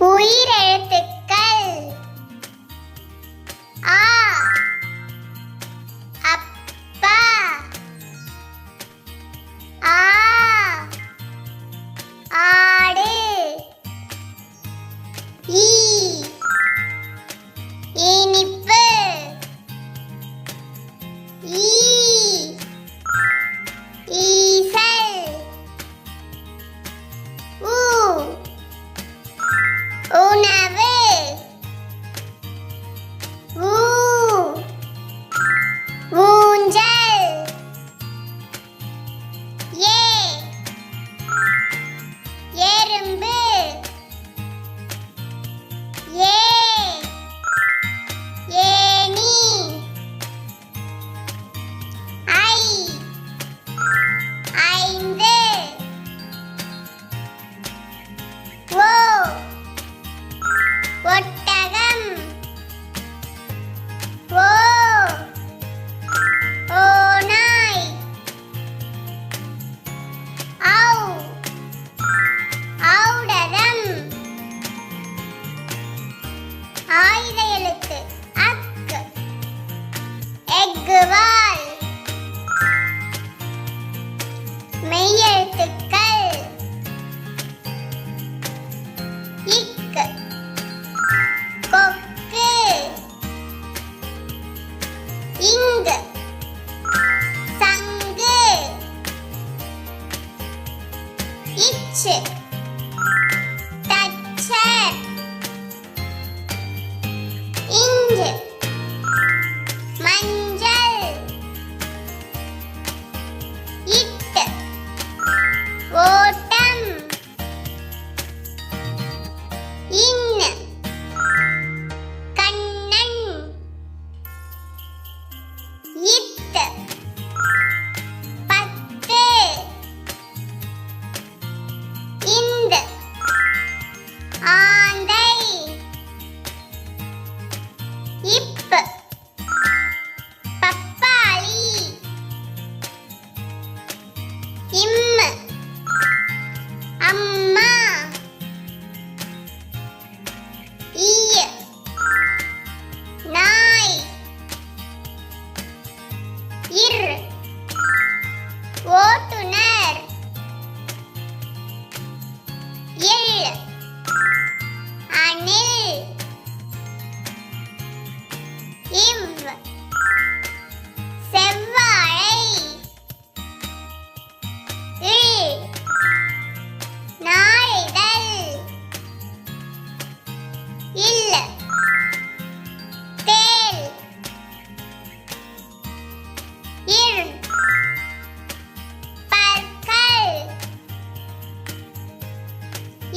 உயிரெழுத்துக்கள் ஆயுத எழுத்து. அக் எக்குவால் மெய்யெழுத்துக்கள். இக் கொக்கு. இங்கு. சங்கு. இச்சு. இர். ஓட்டுனர் இர் பற்கள்.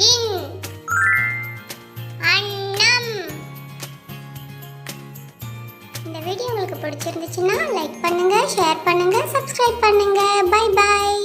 இன். அன்னம். இந்த வீடியோ உங்களுக்கு பிடிச்சிருந்துச்சுன்னா லைக் பண்ணுங்க ஷேர் பண்ணுங்க சப்ஸ்கிரைப் பண்ணுங்க. Bye bye